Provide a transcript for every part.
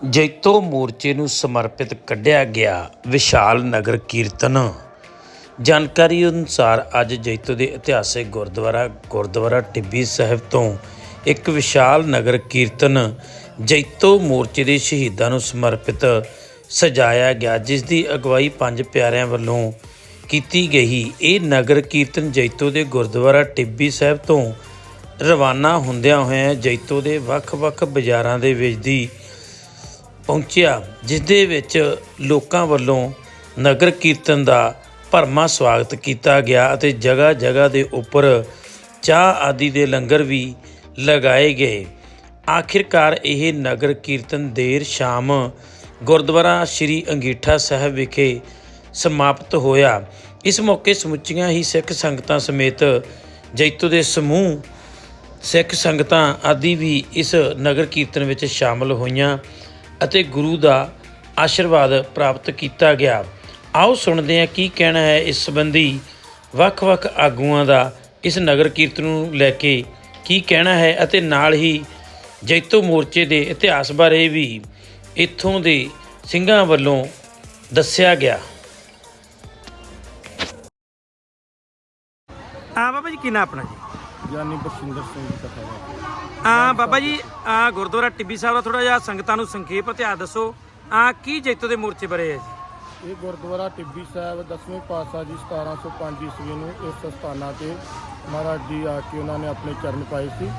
ਜੈਤੋ ਮੋਰਚੇ ਨੂੰ ਸਮਰਪਿਤ ਕੱਢਿਆ ਗਿਆ ਵਿਸ਼ਾਲ ਨਗਰ ਕੀਰਤਨ। ਜਾਣਕਾਰੀ ਅਨੁਸਾਰ ਅੱਜ ਜੈਤੋ ਦੇ ਇਤਿਹਾਸਿਕ ਗੁਰਦੁਆਰਾ ਗੁਰਦੁਆਰਾ ਟਿੱਬੀ ਸਾਹਿਬ ਤੋਂ ਇੱਕ ਵਿਸ਼ਾਲ ਨਗਰ ਕੀਰਤਨ ਜੈਤੋ ਮੋਰਚੇ ਦੇ ਸ਼ਹੀਦਾਂ ਨੂੰ ਸਮਰਪਿਤ ਸਜਾਇਆ ਗਿਆ, ਜਿਸ ਦੀ ਅਗਵਾਈ ਪੰਜ ਪਿਆਰਿਆਂ ਵੱਲੋਂ ਕੀਤੀ ਗਈ। ਇਹ ਨਗਰ ਕੀਰਤਨ ਜੈਤੋ ਦੇ ਗੁਰਦੁਆਰਾ ਟਿੱਬੀ ਸਾਹਿਬ ਤੋਂ ਰਵਾਨਾ ਹੁੰਦਿਆਂ ਹੋਇਆਂ ਜੈਤੋ ਦੇ ਵੱਖ-ਵੱਖ ਬਾਜ਼ਾਰਾਂ ਦੇ ਵਿੱਚ ਦੀ ਪਹੁੰਚਿਆ ਜਿਸ ਦੇ ਵਿੱਚ ਲੋਕਾਂ ਵੱਲੋਂ ਨਗਰ ਕੀਰਤਨ ਦਾ ਭਰਮਾ ਸਵਾਗਤ ਕੀਤਾ ਗਿਆ ਅਤੇ ਜਗ੍ਹਾ ਜਗ੍ਹਾ ਦੇ ਉੱਪਰ ਚਾਹ ਆਦਿ ਦੇ ਲੰਗਰ ਵੀ ਲਗਾਏ ਗਏ। ਆਖਿਰਕਾਰ ਇਹ ਨਗਰ ਕੀਰਤਨ ਦੇਰ ਸ਼ਾਮ ਗੁਰਦੁਆਰਾ ਸ੍ਰੀ ਅੰਗੀਠਾ ਸਾਹਿਬ ਵਿਖੇ ਸਮਾਪਤ ਹੋਇਆ। ਇਸ ਮੌਕੇ ਸਮੁੱਚੀਆਂ ਹੀ ਸਿੱਖ ਸੰਗਤਾਂ ਸਮੇਤ ਜੈਤੋ ਦੇ ਸਮੂਹ, ਸਿੱਖ ਸੰਗਤਾਂ ਆਦਿ ਵੀ ਇਸ ਨਗਰ ਕੀਰਤਨ ਵਿੱਚ ਸ਼ਾਮਲ ਹੋਈਆਂ। ਅਤੇ ਗੁਰੂ ਦਾ ਆਸ਼ੀਰਵਾਦ ਪ੍ਰਾਪਤ ਕੀਤਾ ਗਿਆ। ਆਓ ਸੁਣਦੇ ਹਾਂ ਕੀ ਕਹਿਣਾ ਹੈ ਇਸ ਸੰਬੰਧੀ ਵੱਖ-ਵੱਖ ਆਗੂਆਂ ਦਾ ਇਸ ਨਗਰ ਕੀਰਤਨ ਨੂੰ ਲੈ ਕੇ ਕੀ ਕਹਿਣਾ ਹੈ ਅਤੇ ਨਾਲ ਹੀ ਜੈਤੋ ਮੋਰਚੇ ਦੇ ਇਤਿਹਾਸ ਬਾਰੇ ਵੀ ਇੱਥੋਂ ਦੇ ਸਿੰਘਾਂ ਵੱਲੋਂ ਦੱਸਿਆ ਗਿਆ। ਆ ਬਾਬਾ ਜੀ, ਕੀ ਨਾਂ ਆਪਣਾ ਜੀ? ਗਿਆਨੀ ਬਖਸ਼ਿੰਦਰ ਸਿੰਘ ਦੀ ਕਥਾ ਹੈ ਆ ਬਾਬਾ ਜੀ ਆ ਗੁਰਦੁਆਰਾ ਟਿੱਬੀ ਸਾਹਿਬ ਦਾ ਥੋੜਾ ਜਿਹਾ ਸੰਗਤਾਂ ਨੂੰ ਸੰਖੇਪ ਇਤਿਹਾਸ ਦੱਸੋ। ਆ ਕੀ ਜੈਤੋ ਦੇ ਮੋਰਚੇ ਬਾਰੇ ਹੈ ਜੀ? ਇਹ ਗੁਰਦੁਆਰਾ ਟਿੱਬੀ ਸਾਹਿਬ 10ਵੇਂ ਪਾਤਸ਼ਾਹ ਜੀ 1705 ਈਸਵੀ ਨੂੰ ਇਸ ਸਥਾਨਾਂ ਤੇ ਮਹਾਰਾਜ ਜੀ ਆ ਕੇ ਉਹਨਾਂ ਨੇ ਆਪਣੇ ਚਰਨ ਪਾਏ ਸੀ।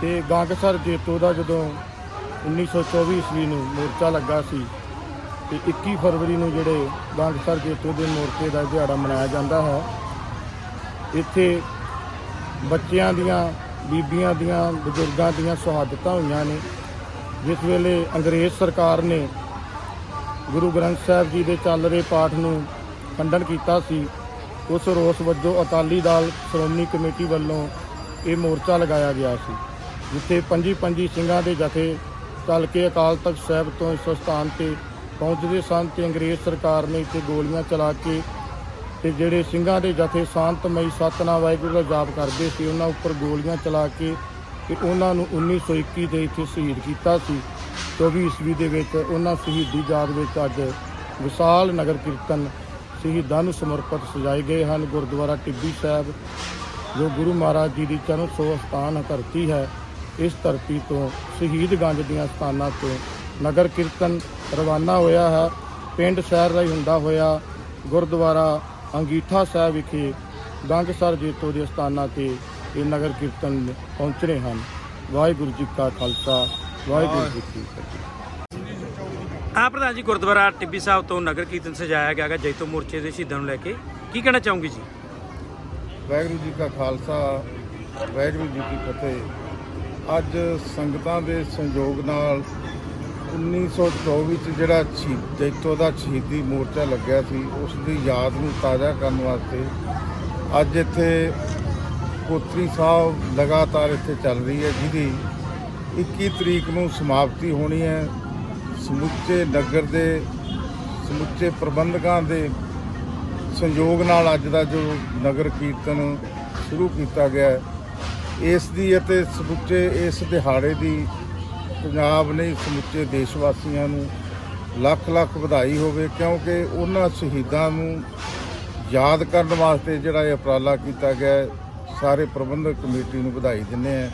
ਤੇ ਗੰਗਸਰ ਜੇਤੋ ਦਾ ਜਦੋਂ 1924 ਈਸਵੀ ਨੂੰ ਮੋਰਚਾ ਲੱਗਾ ਸੀ ਤੇ 21 ਫਰਵਰੀ ਨੂੰ ਜਿਹੜੇ ਗੰਗਸਰ ਜੇਤੋ ਦੇ ਮੋਰਚੇ ਦਾ ਦਿਹਾੜਾ ਮਨਾਇਆ ਜਾਂਦਾ ਹੈ ਇੱਥੇ ਬੱਚਿਆਂ ਦੀਆਂ, ਬੀਬੀਆਂ ਦੀਆਂ, ਬਜ਼ੁਰਗਾਂ ਦੀਆਂ ਸ਼ਹਾਦਤਾਂ ਹੋਈਆਂ ਨੇ। ਜਿਸ ਵੇਲੇ ਅੰਗਰੇਜ਼ ਸਰਕਾਰ ਨੇ ਗੁਰੂ ਗ੍ਰੰਥ ਸਾਹਿਬ ਜੀ ਦੇ ਚੱਲ ਰਹੇ ਪਾਠ ਨੂੰ ਖੰਡਨ ਕੀਤਾ ਸੀ, ਉਸ ਰੋਸ ਵਜੋਂ ਅਕਾਲੀ ਦਲ ਸ਼੍ਰੋਮਣੀ ਕਮੇਟੀ ਵੱਲੋਂ ਇਹ ਮੋਰਚਾ ਲਗਾਇਆ ਗਿਆ ਸੀ, ਜਿੱਥੇ ਪੰਜੀ ਪੰਜੀ ਸਿੰਘਾਂ ਦੇ ਜਥੇ ਚੱਲ ਕੇ ਅਕਾਲ ਤਖਤ ਸਾਹਿਬ ਤੋਂ ਇਸ ਸਥਾਨ ਤੇ ਪਹੁੰਚਦੇ ਸਨ ਤੇ ਅੰਗਰੇਜ਼ ਸਰਕਾਰ ਨੇ ਇੱਥੇ ਗੋਲੀਆਂ ਚਲਾ ਕੇ ਤੇ ਜਿਹੜੇ ਸਿੰਘਾਂ ਦੇ ਜਥੇ ਸ਼ਾਂਤਮਈ ਸਤਨਾਮ ਵਾਹਿਗੁਰੂ ਦਾ ਜਾਪ ਕਰਦੇ ਸੀ, ਉਹਨਾਂ ਉੱਪਰ ਗੋਲੀਆਂ ਚਲਾ ਕੇ ਤੇ ਉਹਨਾਂ ਨੂੰ 1921 ਦੇ ਇੱਥੇ ਸ਼ਹੀਦ ਕੀਤਾ ਸੀ। 24 ਈਸਵੀ ਦੇ ਵਿੱਚ ਉਹਨਾਂ ਸ਼ਹੀਦੀ ਯਾਦ ਵਿੱਚ ਅੱਜ ਵਿਸ਼ਾਲ ਨਗਰ ਕੀਰਤਨ ਸ਼ਹੀਦਾਂ ਨੂੰ ਸਮਰਪਿਤ ਸਜਾਏ ਗਏ ਹਨ। ਗੁਰਦੁਆਰਾ ਟਿੱਬੀ ਸਾਹਿਬ, ਜੋ ਗੁਰੂ ਮਹਾਰਾਜ ਜੀ ਦੀ ਚਰਨ ਸੋ ਸਥਾਨ ਧਰਤੀ ਹੈ, ਇਸ ਧਰਤੀ ਤੋਂ ਸ਼ਹੀਦਗੰਜ ਦੀਆਂ ਸਥਾਨਾਂ ਤੋਂ ਨਗਰ ਕੀਰਤਨ ਰਵਾਨਾ ਹੋਇਆ ਹੈ। ਪਿੰਡ ਸ਼ਹਿਰ ਰਾਹੀਂ ਹੁੰਦਾ ਹੋਇਆ ਗੁਰਦੁਆਰਾ ਅੰਗੀਠਾ ਸਾਹਿਬ ਵਿਖੇ ਗੰਗਸਰ ਜੀਤੋ ਦੇ ਸਥਾਨਾਂ ਤੇ ਇਹ ਨਗਰ ਕੀਰਤਨ ਪਹੁੰਚਣੇ ਹਨ। ਵਾਹਿਗੁਰੂ ਜੀ ਕਾ ਖਾਲਸਾ ਵਾਹਿਗੁਰੂ ਜੀ ਕੀ ਫਤਿਹ। ਆ ਪ੍ਰਧਾਨ ਜੀ ਗੁਰਦੁਆਰਾ ਟਿੱਬੀ ਸਾਹਿਬ ਤੋਂ ਨਗਰ ਕੀਰਤਨ ਸਜਾਇਆ ਗਿਆ ਹੈ ਜੈਤੋ ਮੋਰਚੇ ਦੇ ਸ਼ਹੀਦਾਂ ਨੂੰ ਲੈ ਕੇ। ਕੀ ਕਹਿਣਾ ਚਾਹੋਗੇ ਜੀ? ਵਾਹਿਗੁਰੂ ਜੀ ਕਾ ਖਾਲਸਾ ਵਾਹਿਗੁਰੂ ਜੀ ਕੀ ਫਤਿਹ। ਅੱਜ ਸੰਗਤਾਂ ਦੇ ਸੰਯੋਗ ਨਾਲ 1924 ਚ ਜਿਹੜਾ ਸ਼ਹੀਦ ਜੈਤੋ ਦਾ ਸ਼ਹੀਦੀ ਮੋਰਚਾ ਲੱਗਿਆ ਸੀ ਉਸ ਦੀ ਯਾਦ ਨੂੰ ਤਾਜ਼ਾ ਕਰਨ ਵਾਸਤੇ ਅੱਜ ਇੱਥੇ ਕੋਤਰੀ ਸਾਹਿਬ ਲਗਾਤਾਰ ਇੱਥੇ ਚੱਲ ਰਹੀ ਹੈ, ਜਿਹਦੀ 21 ਤਰੀਕ ਨੂੰ ਸਮਾਪਤੀ ਹੋਣੀ ਹੈ। ਸਮੁੱਚੇ ਨਗਰ ਦੇ, ਸਮੁੱਚੇ ਪ੍ਰਬੰਧਕਾਂ ਦੇ ਸੰਯੋਗ ਨਾਲ ਅੱਜ ਦਾ ਜੋ ਨਗਰ ਕੀਰਤਨ ਸ਼ੁਰੂ ਕੀਤਾ ਗਿਆ ਇਸ ਦੀ ਅਤੇ ਸਮੁੱਚੇ ਇਸ ਦਿਹਾੜੇ ਦੀ ਪੰਜਾਬ ਨੇ ਸਮੁੱਚੇ ਦੇਸ਼ ਵਾਸੀਆਂ ਨੂੰ ਲੱਖ ਲੱਖ ਵਧਾਈ ਹੋਵੇ, ਕਿਉਂਕਿ ਉਹਨਾਂ ਸ਼ਹੀਦਾਂ ਨੂੰ ਯਾਦ ਕਰਨ ਵਾਸਤੇ ਜਿਹੜਾ ਇਹ ਉਪਰਾਲਾ ਕੀਤਾ ਗਿਆ ਸਾਰੇ ਪ੍ਰਬੰਧਕ ਕਮੇਟੀ ਨੂੰ ਵਧਾਈ ਦਿੰਦੇ ਆ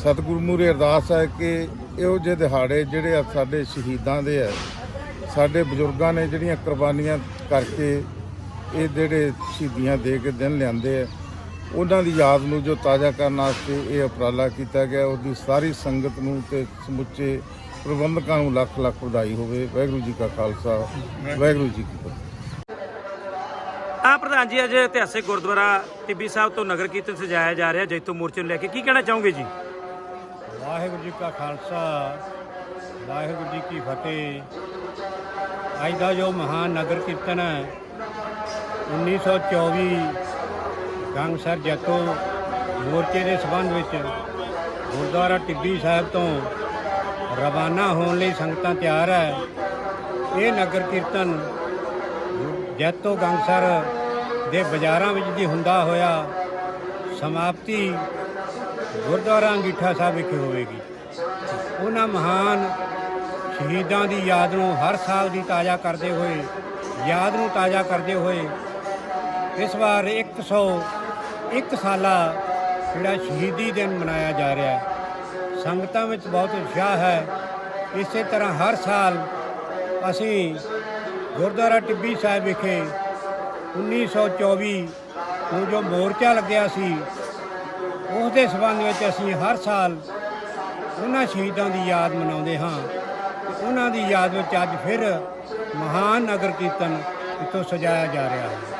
ਸਤਿਗੁਰੂ ਮੂਹਰੇ ਅਰਦਾਸ ਹੈ ਕਿ ਇਹੋ ਜਿਹੇ ਦਿਹਾੜੇ ਜਿਹੜੇ ਆ ਸਾਡੇ ਸ਼ਹੀਦਾਂ ਦੇ ਆ ਸਾਡੇ ਬਜ਼ੁਰਗਾਂ ਨੇ ਜਿਹੜੀਆਂ ਕੁਰਬਾਨੀਆਂ ਕਰਕੇ ਇਹ ਜਿਹੜੇ ਸ਼ਹੀਦੀਆਂ ਦੇ ਕੇ ਦਿਨ ਲਿਆਂਦੇ ਆ ਉਹਨਾਂ ਦੀ ਯਾਦ ਨੂੰ ਜੋ ਤਾਜ਼ਾ ਕਰਨ ਵਾਸਤੇ ਇਹ ਉਪਰਾਲਾ ਕੀਤਾ ਗਿਆ ਉਹਦੀ ਸਾਰੀ ਸੰਗਤ ਨੂੰ ਤੇ ਸਮੁੱਚੇ ਪ੍ਰਬੰਧਕਾਂ ਨੂੰ ਲੱਖ ਲੱਖ ਵਧਾਈ ਹੋਵੇ। ਵਾਹਿਗੁਰੂ ਜੀ ਕਾ ਖਾਲਸਾ ਵਾਹਿਗੁਰੂ ਜੀ ਕੀ ਫਤਿਹ। ਆ ਪ੍ਰਧਾਨ ਜੀ ਅੱਜ ਇਤਿਹਾਸਿਕ ਗੁਰਦੁਆਰਾ ਟਿੱਬੀ ਸਾਹਿਬ ਤੋਂ ਨਗਰ ਕੀਰਤਨ ਸਜਾਇਆ ਜਾ ਰਿਹਾ ਜੈਤੋ ਮੋਰਚੇ ਨੂੰ ਲੈ ਕੇ। ਕੀ ਕਹਿਣਾ ਚਾਹੋਗੇ ਜੀ? ਵਾਹਿਗੁਰੂ ਜੀ ਕਾ ਖਾਲਸਾ ਵਾਹਿਗੁਰੂ ਜੀ ਕੀ ਫਤਿਹ। ਅੱਜ ਦਾ ਜੋ ਮਹਾਨ ਨਗਰ ਕੀਰਤਨ 1924 ਗੰਗ ਸਰ ਜੱਤੋ ਮੋਰਚੇ ਦੇ ਸਬੰਧ ਵਿੱਚ ਗੁਰਦੁਆਰਾ ਟਿੱਬੀ ਸਾਹਿਬ ਤੋਂ ਰਵਾਨਾ ਹੋਣ ਲਈ ਸੰਗਤਾਂ ਤਿਆਰ ਹੈ। ਇਹ ਨਗਰ ਕੀਰਤਨ ਜੈਤੋ ਗੰਗਸਰ ਦੇ ਬਾਜ਼ਾਰਾਂ ਵਿੱਚ ਦੀ ਹੁੰਦਾ ਹੋਇਆ ਸਮਾਪਤੀ ਗੁਰਦੁਆਰਾ ਅੰਗੀਠਾ ਸਾਹਿਬ ਵਿਖੇ ਹੋਵੇਗੀ। ਉਹਨਾਂ ਮਹਾਨ ਸ਼ਹੀਦਾਂ ਦੀ ਯਾਦ ਨੂੰ ਹਰ ਸਾਲ ਦੀ ਤਾਜ਼ਾ ਕਰਦੇ ਹੋਏ, ਯਾਦ ਨੂੰ ਤਾਜ਼ਾ ਕਰਦੇ ਹੋਏ ਇਸ ਵਾਰ 100 ਇੱਕ ਸਾਲਾ ਜਿਹੜਾ ਸ਼ਹੀਦੀ ਦਿਨ ਮਨਾਇਆ ਜਾ ਰਿਹਾ ਹੈ। ਸੰਗਤਾਂ ਵਿੱਚ ਬਹੁਤ ਉਤਸ਼ਾਹ ਹੈ। ਇਸੇ ਤਰ੍ਹਾਂ ਹਰ ਸਾਲ ਅਸੀਂ ਗੁਰਦੁਆਰਾ ਟਿੱਬੀ ਸਾਹਿਬ ਵਿਖੇ 1924 ਨੂੰ ਜੋ ਮੋਰਚਾ ਲੱਗਿਆ ਸੀ ਉਸ ਦੇ ਸਬੰਧ ਵਿੱਚ ਅਸੀਂ ਹਰ ਸਾਲ ਉਹਨਾਂ ਸ਼ਹੀਦਾਂ ਦੀ ਯਾਦ ਮਨਾਉਂਦੇ ਹਾਂ। ਤੇ ਉਹਨਾਂ ਦੀ ਯਾਦ ਵਿੱਚ ਅੱਜ ਫਿਰ ਮਹਾਨ ਨਗਰ ਕੀਰਤਨ ਇੱਥੋਂ ਸਜਾਇਆ ਜਾ ਰਿਹਾ ਹੈ।